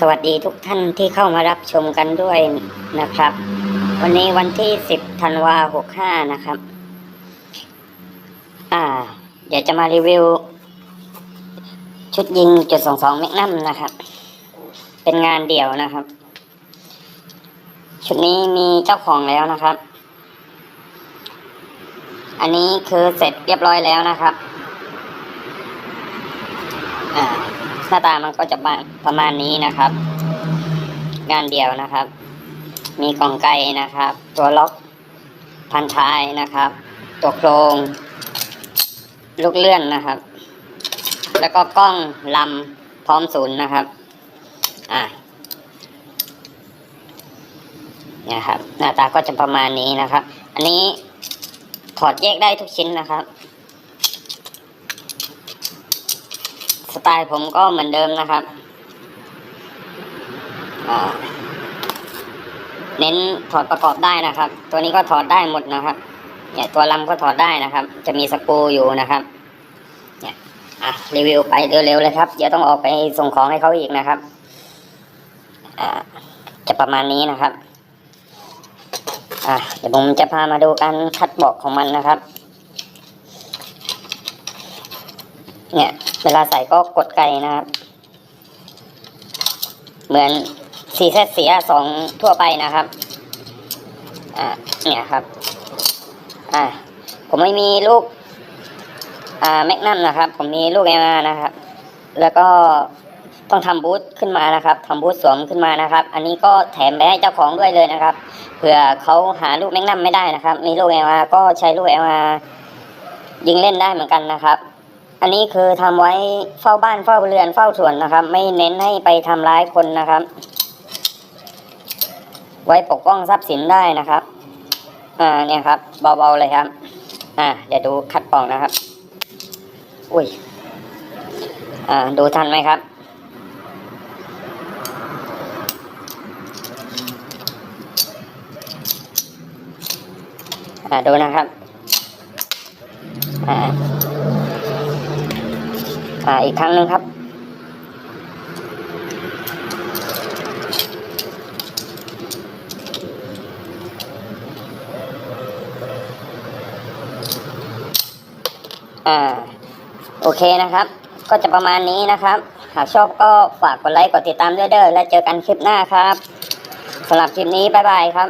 สวัสดีทุกท่านที่เข้ามารับชมกันด้วยนะครับ วันนี้วันที่ 10ธันวา65นะครับ อ่า เดี๋ยวจะมารีวิว ชุดยิงจุดสองสองเมกนัมนะครับ เป็นงานเดี่ยวนะครับ ชุดนี้มีเจ้าของแล้วนะครับ อันนี้คือเสร็จเรียบร้อยแล้วนะครับ อ่า หน้าตามันก็จะประมาณนี้นะครับ งานเดียวนะครับ มีกล่องไกนะครับ ตัวล็อกพันท้ายนะครับ ตัวโครงลูกเลื่อนนะครับ แล้วก็กล้องลำพร้อมศูนย์นะครับ อ่าเนี่ยครับ หน้าตาก็จะประมาณนี้นะครับ อันนี้ถอดแยกได้ทุกชิ้นนะครับ สไตล์ผมก็เหมือนเดิมนะครับเน้นถอดประกอบได้นะครับ ตัวนี้ก็ถอดได้หมดนะครับ เนี่ยตัวลำก็ถอดได้นะครับ จะมีสกรูอยู่นะครับ เนี่ยอะรีวิวไปเร็วๆเลยครับเดี๋ยวต้องออกไปส่งของให้เขาอีกนะครับอ่าจะประมาณนี้นะครับอะเดี๋ยวผมจะพามาดูการคัดเบาะของมันนะครับ เนี่ย เวลาใส่ก็กดไกนะครับ เหมือนซีเซเสียสองทั่วไปนะครับ อ่าเนี่ยครับ อ่า ผมไม่มีลูก อ่าแมกนัมนะครับ ผมมีลูกเอมานะครับ แล้วก็ต้องทำบูธขึ้นมานะครับทำบูธสวมขึ้นมานะครับ อันนี้ก็แถมไปให้เจ้าของด้วยเลยนะครับ เผื่อเขาหาลูกแมกนัมไม่ได้นะครับ มีลูกเอมาก็ใช้ลูกเอมายิงเล่นได้เหมือนกันนะครับ อันนี้คือทำไว้เฝ้าบ้านเฝ้าเรือนเฝ้าสวนนะครับ ไม่เน้นให้ไปทำร้ายคนนะครับ ไว้ปกป้องทรัพย์สินได้นะครับ อ่าเนี่ยครับ เบาๆเลยครับ อ่าเดี๋ยวดูคัดปองนะครับ อุ้ย อ่า ดูทันไหมครับอ่าดูนะครับ อ่า อ่าอีกครั้งหนึ่งครับ อ่า โอเคนะครับ ก็จะประมาณนี้นะครับ หากชอบก็ฝากกดไลค์กดติดตามด้วยเด้อและเจอกันคลิปหน้าครับสำหรับคลิปนี้บ๊ายบายครับ